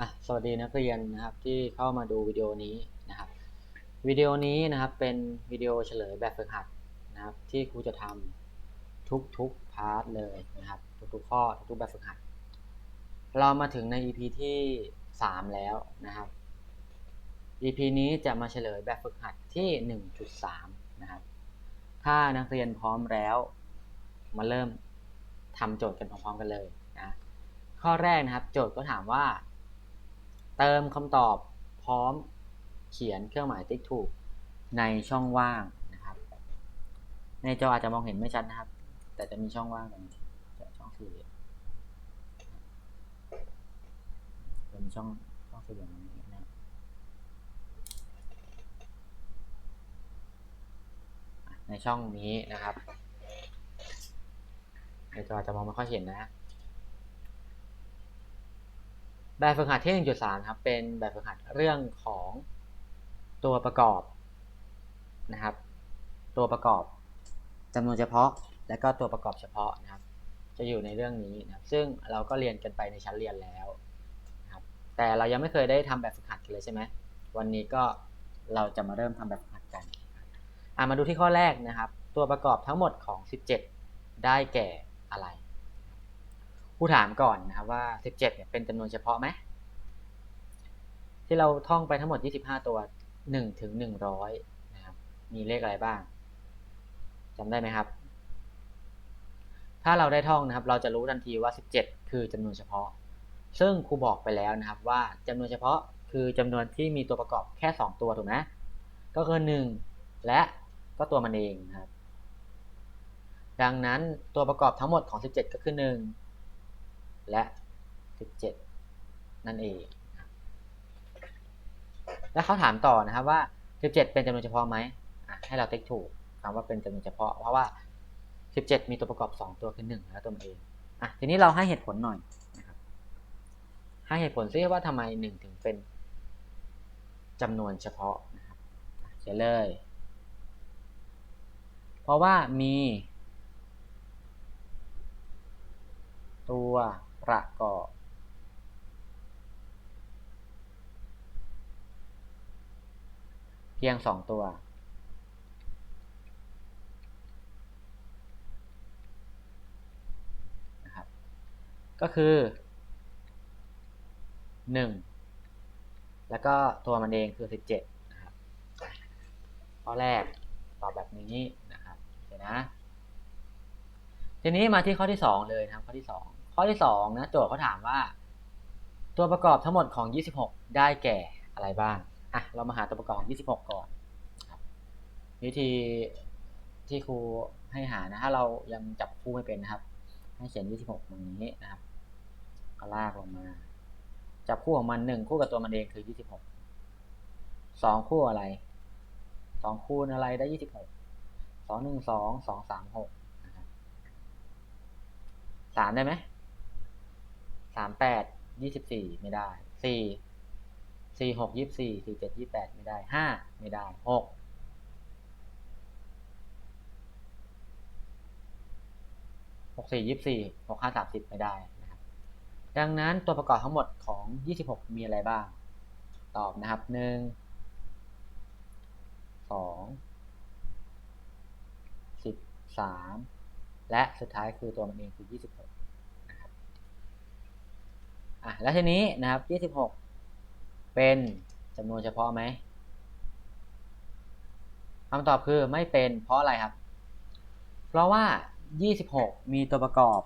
อะสวัสดีนักเรียนนะครับที่เข้ามาดูวิดีโอนี้นะครับวิดีโอนี้นะครับเป็นวิดีโอเฉลยแบบฝึกหัดนะครับที่ครูจะทำทุกๆพาร์ทเลยนะครับทุกๆข้อทุกๆแบบฝึกหัด เรามาถึงใน EP ที่ 3 แล้วนะครับ EP นี้จะมาเฉลยแบบฝึกหัดที่ 1.3 นะครับ ถ้านักเรียนพร้อมแล้ว มาเริ่มทำโจทย์กันพร้อมๆกันเลยนะข้อแรกนะครับ โจทย์ก็ถามว่า เติมคำตอบพร้อมเขียนเครื่องหมายติ๊กถูกในช่องว่างนะครับ ในจออาจจะมองเห็นไม่ชัดนะครับ แต่จะมีช่องว่างตรงนี้ช่องสี่เหลี่ยมจะมีช่องช่องสี่เหลี่ยมตรงนี้นะครับอะในช่องนี้นะครับ ในจออาจจะมองไม่ค่อยเห็นนะ แบบฝึกหัดที่ 1.3 ครับ เป็นแบบฝึกหัดเรื่องของตัวประกอบนะครับ ตัวประกอบจำนวนเฉพาะ และก็ตัวประกอบเฉพาะนะครับ จะอยู่ในเรื่องนี้นะครับ ซึ่งเราก็เรียนกันไปในชั้นเรียนแล้วนะครับ แต่เรายังไม่เคยได้ทำแบบฝึกหัดกันเลยใช่ไหมวันนี้ก็เราจะมาเริ่มทำแบบฝึกหัดกันอะมาดูที่ข้อแรกนะครับ ตัวประกอบทั้งหมดของ 17 ได้แก่อะไร ผู้ถามก่อนนะครับว่า 17เนี่ยเป็นจำนวนเฉพาะไหมที่เราท่องไปทั้งหมด 25 ตัว 1 ถึง 100 นะครับ มีเลขอะไรบ้างจำได้ไหมครับ ถ้าเราได้ท่องนะครับ เราจะรู้ทันทีว่า 17 คือจำนวนเฉพาะ ซึ่งครูบอกไปแล้วนะครับว่าจำนวนเฉพาะคือจำนวนที่มีตัวประกอบแค่ 2 ตัวถูกไหมก็คือ 1 และก็ตัวมันเองนะครับ ดังนั้นตัวประกอบทั้งหมดของ 17 ก็คือ 1 และ 17 นั่นเอง แล้วเขาถามต่อนะครับว่า 17 เป็นจำนวนเฉพาะไหม ให้เราติ๊กถูกคำว่าเป็นจำนวนเฉพาะ เพราะว่า 17 มีตัวประกอบ 2 ตัวคือ1และตัวมันเองอะทีนี้เราให้เหตุผลหน่อยนะครับให้เหตุผลซิว่าทำไม 1 ถึงเป็นจำนวนเฉพาะนะครับเขียนเลย เพราะว่ามี ตัว ระกอบเพียงสองตัว นะครับ ก็คือหนึ่งแล้วก็ตัวมันเองคือสิบเจ็ดนะครับข้อแรกตอบแบบนี้นะครับเดี๋ยวนะ ทีนี้มาที่ข้อที่สองเลยนะครับข้อที่สอง ข้อที่สองนะโจทย์เขาถามว่า ตัวประกอบทั้งหมดของ 26 ได้แก่อะไรบ้างอะเรามาหาตัวประกอบของ 26 ก่อน วิธีที่ครูให้หานะถ้าเรายังจับคู่ไม่เป็นนะครับ ให้เขียน 26ตรงนี้นะครับก็ลากลงมา จับคู่ของมันหนึ่งคู่กับตัวมันเองคือ 26สองคู่อะไรสองคูณอะไรได้ 26สองหนึ่งสองสองสามหกสามได้ไหม สามแปดยี่สิบสี่ไม่ได้สี่สี่หกยี่สิบสี่สี่เจ็ดยี่แปดไม่ได้ห้าไม่ได้หกหกสี่ยี่สี่หกห้าสามสิบไม่ได้นะครับดังนั้นตัวประกอบทั้งหมดของยี่สิบหกมีอะไรบ้าง ตอบนะครับหนึ่งสองสิบสามและสุดท้ายคือตัวมันเองคือ26นะครับ อะแล้วทีนี้นะครับ26เป็นจำนวนเฉพาะไหมคำตอบคือไม่เป็นเพราะอะไรครับ เพราะว่า 26 มีตัวประกอบ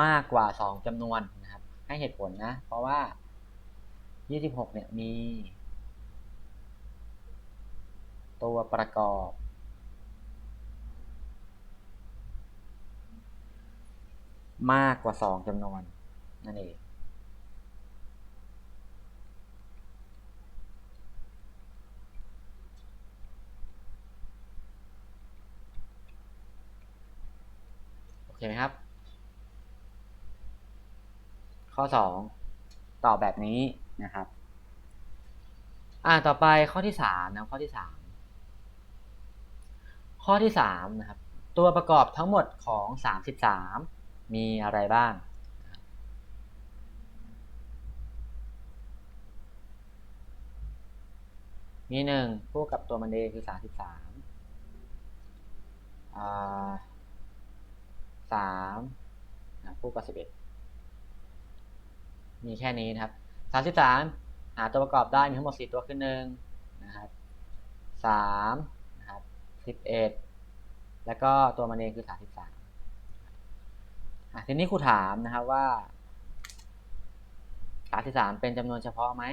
มากกว่า 2จำนวนนะครับ ให้เหตุผลนะ เพราะว่า 26 เนี่ยมี ตัวประกอบ มากกว่า 2จำนวนนั่นเอง ช่ไหมครับ ข้อ 2 ตอบแบบนี้นะครับ อ่าต่อไปข้อที่3นะข้อที่ 3 ข้อที่3นะครับ ตัวประกอบทั้งหมดของ 33 มีอะไรบ้างมีหนึ่งคู่กับตัวมันเองคือสามสิบสามอ่า สามนะคู่กับสิบเอ็ดมีแค่นี้นะครับสามสิบสามหาตัวประกอบได้มีทั้งหมดสี่ตัวขึ้นหนึ่งนะครับสามนะครับสิบเอ็ดแล้วก็ตัวมันเองคือสามสิบสามทีนี้ครูถามนะครับว่าสามสิบสามเป็นจำนวนเฉพาะไหม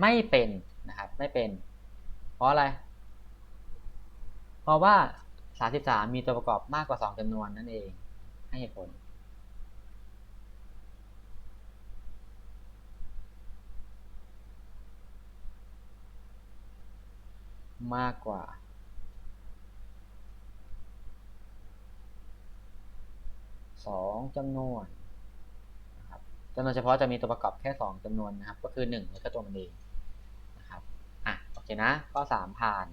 ไม่เป็นนะครับ ไม่เป็น เพราะอะไร เพราะว่า 33 มีตัวประกอบมากกว่า 2จำนวนนั่นเอง ให้เหตุผล มากกว่า 2จำนวนนะครับจำนวนเฉพาะจะมีตัวประกอบแค่ 2จำนวนนะครับ ก็คือ 1 แล้วก็ตัวมันเองนะครับ อะ โอเคนะ ข้อ 3 ผ่าน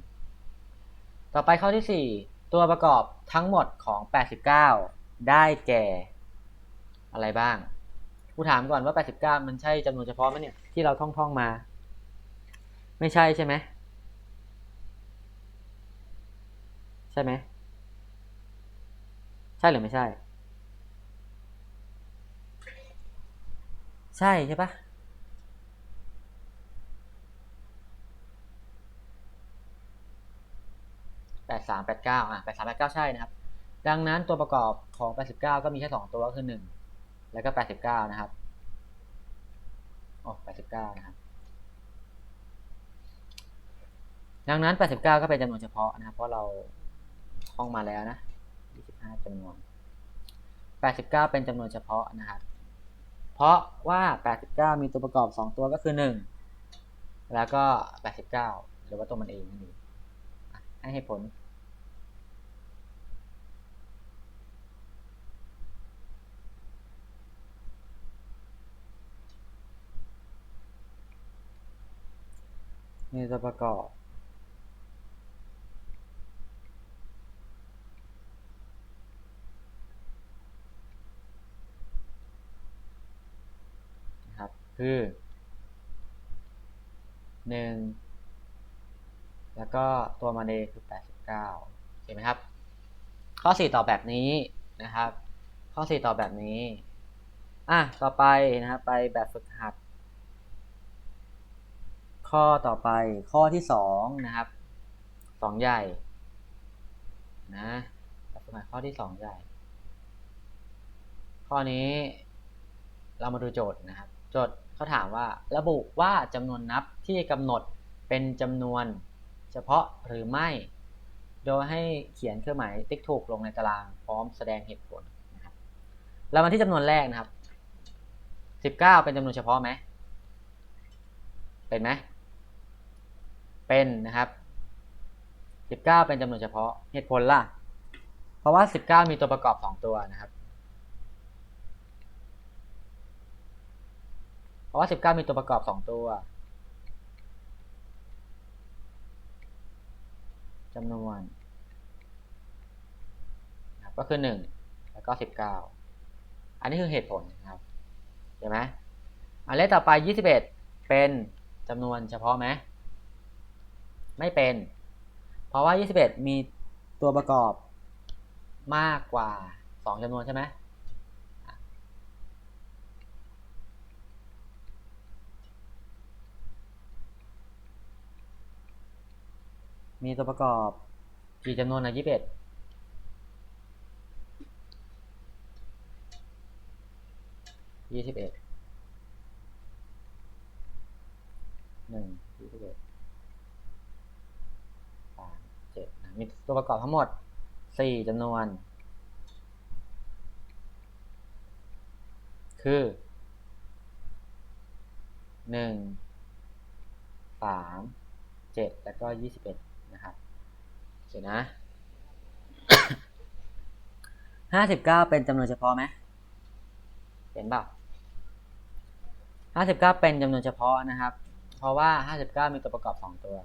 ต่อไปข้อที่4 ตัวประกอบทั้งหมดของ 89 ได้แก่ อะไรบ้างกูถามก่อนว่า 89 มันใช่จำนวนเฉพาะไหมเนี่ย ที่เราท่องท่องๆมา ไม่ใช่ใช่ไหม ใช่ไหม ใช่หรือไม่ใช่ ใช่ใช่ปะ ดสามแปดเก้าอะแปดสามแปดเก้าใช่นะครับ ดังนั้นตัวประกอบของแปดสิบเก้าก็มีแค่สองตัวก็คือหนึ่งแล้วก็แปดสิบเก้านะครับโอ้แปดสิบเก้านะครับ ดังนั้นแปดสิบเก้าก็เป็นจำนวนเฉพาะนะครับ เพราะเราท่องมาแล้วนะยี่สิบห้าจำนวนแปดสิบเก้าเป็นจำนวนเฉพาะนะครับเพราะว่า 89 มีตัวประกอบ 2 ตัวก็คือ 1 แล้วก็ 89 หรือว่าตัวมันเองนั่นเองให้เหตุผล มีตัวประกอบ นะครับ คือหนึ่งแล้วก็ตัวมันเองคือ 89เห็นไหมครับ ข้อ 4ตอบแบบนี้นะครับ ข้อ 4ตอบแบบนี้ อะ ต่อไปนะครับ ไปแบบฝึกหัด ข้อต่อไปข้อที่2นะครับ2ใหญ่นะแบบฝึกหัดข้อที่2ใหญ่ ข้อนี้เรามาดูโจทย์นะครับ โจทย์เขาถามว่าระบุว่าจำนวนนับที่กำหนดเป็นจำนวนเฉพาะหรือไม่ โดยให้เขียนเครื่องหมายติ๊กถูกลงในตารางพร้อมแสดงเหตุผลนะครับเรามาที่จำนวนแรกนะครับ 19 เป็นจำนวนเฉพาะไหม เป็นไหม เป็นนะครับ 19 เป็นจำนวนเฉพาะเหตุผลล่ะ เพราะว่า 19 มีตัวประกอบ 2 ตัวนะครับ เพราะว่า 19 มีตัวประกอบ 2 ตัวจำนวนนะครับก็คือ 1 แล้วก็ 19 อันนี้คือเหตุผลนะครับเห็นไหมอันเลขต่อไป 21 เป็นจำนวนเฉพาะไหม ไม่เป็น เพราะว่า 21 มีตัวประกอบมากกว่า 2จำนวนใช่ไหมมีตัวประกอบกี่จำนวนนะยี่สิบเอ็ดยี่สิบเอ็ดหนึ่งยี่สิบเอ็ดสามเจ็ดนะมี ตัวประกอบทั้งหมดสี่จำนวน คือหนึ่งสามเจ็ดแล้วก็ยี่สิบเอ็ดนะครับเสร็จนะห้าสิบเป็นจำนวนเฉพาะไหมเห็นเปล่าห้าสิบเป็นจำนวนเฉพาะนะครับ เพราะว่าห้าสิบเก้ามีตัวประกอบสองตัว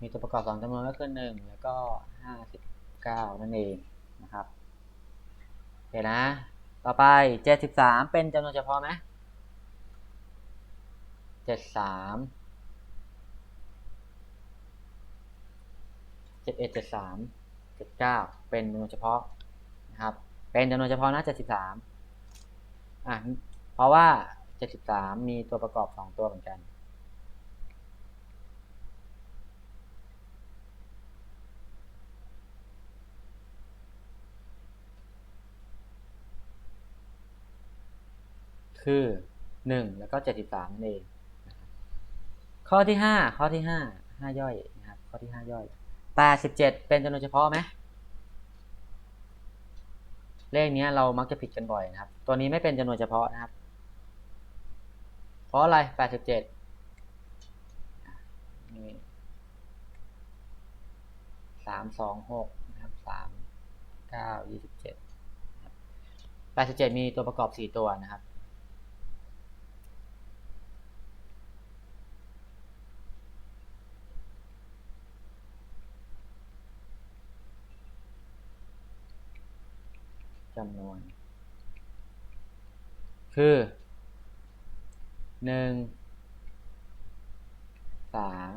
มีตัวประกอบสองจำนวนก็คือหนึ่งแล้วก็ห้าสิบเก้านั่นเองนะครับโอเคนะ ต่อไปเจ็ดสิบสามเป็นจำนวนเฉพาะไหมเจ็ดสามเจ็ดเอ็ดเจ็ดสามเจ็ดเก้าเป็นจำนวนเฉพาะนะครับ เป็นจำนวนเฉพาะนะเจ็ดสิบสามอะเพราะว่าเจ็ดสิบสามมีตัวประกอบสองตัวเหมือนกัน คือหนึ่งแล้วก็เจ็ดสิบสามนั่นเองข้อที่ห้าข้อที่ห้าห้าย่อยนะครับข้อที่ห้าย่อยแปดสิบเจ็ดเป็นจำนวนเฉพาะไหมเลขเนี้ยเรามักจะผิดกันบ่อยนะครับ ตัวนี้ไม่เป็นจำนวนเฉพาะนะครับ เพราะอะไรแปดสิบเจ็ดนี่สามสองหกนะครับสามเก้ายี่สิบเจ็ดแปดสิบเจ็ดมีตัวประกอบสี่ตัวนะครับ จำนวน คือหนึ่งสาม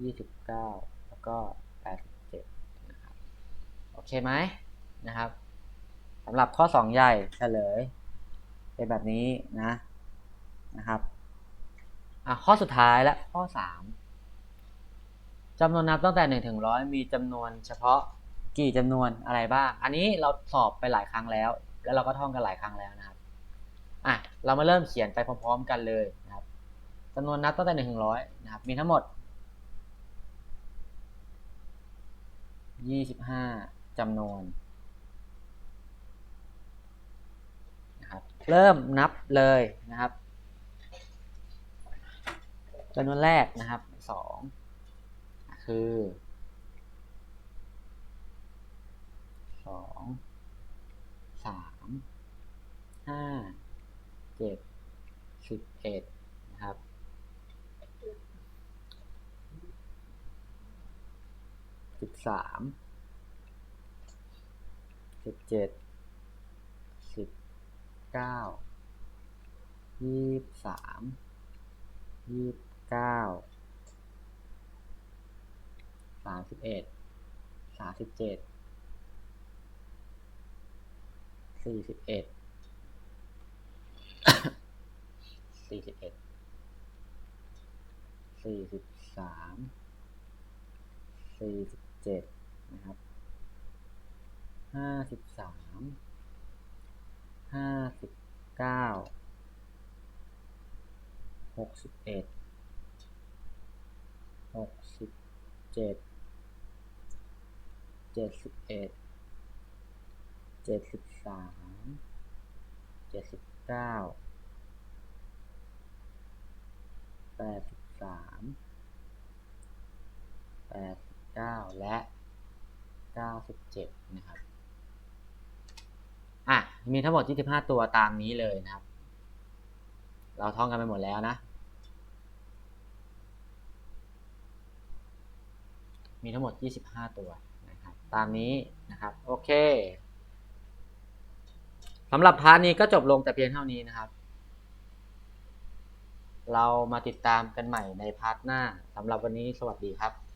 ยี่สิบเก้าแล้วก็แปดสิบเจ็ดนะครับ โอเคไหมนะครับสำหรับข้อสองใหญ่เฉลย เป็นแบบนี้นะนะครับอะข้อสุดท้ายและข้อสามจำนวนนับตั้งแต่หนึ่งถึงร้อยมีจำนวนเฉพาะ กี่จำนวนอะไรบ้าง อันนี้เราสอบไปหลายครั้งแล้ว แล้วเราก็ท่องกันหลายครั้งแล้วนะครับอะเรามาเริ่มเขียนไปพร้อม ๆ กันเลยนะครับจำนวนนับตั้งแต่หนึ่งถึงร้อยนะครับ มีทั้งหมดยี่สิบห้าจำนวนนะครับเริ่มนับเลยนะครับจำนวนแรกนะครับสองคือสองสาม ห้าเจ็ดสิบเอ็ดนะครับ สิบสาม สิบเจ็ด สิบเก้า ยี่สิบสาม ยี่สิบเก้า สามสิบเอ็ด สามสิบเจ็ด สี่สิบเอ็ด สี่สิบเอ็ด สี่สิบสาม สี่สิบเจ็ดนะครับ ห้าสิบสาม ห้าสิบเก้า หกสิบเอ็ด หกสิบเจ็ด เจ็ดสิบเอ็ด เจ็ดสิบสาม เจ็ดสิบ เก้าแปดสิบสามแปดสิบเก้าและเก้าสิบเจ็ดนะครับ อะ มีทั้งหมด25ตัวตามนี้เลยนะครับ เราท่องกันไปหมดแล้วนะ มีทั้งหมด25ตัวนะครับ ตามนี้นะครับ โอเค สำหรับพาร์ทนี้ก็จบลงแต่เพียงเท่านี้นะครับ เรามาติดตามกันใหม่ในพาร์ทหน้าสำหรับวันนี้สวัสดีครับ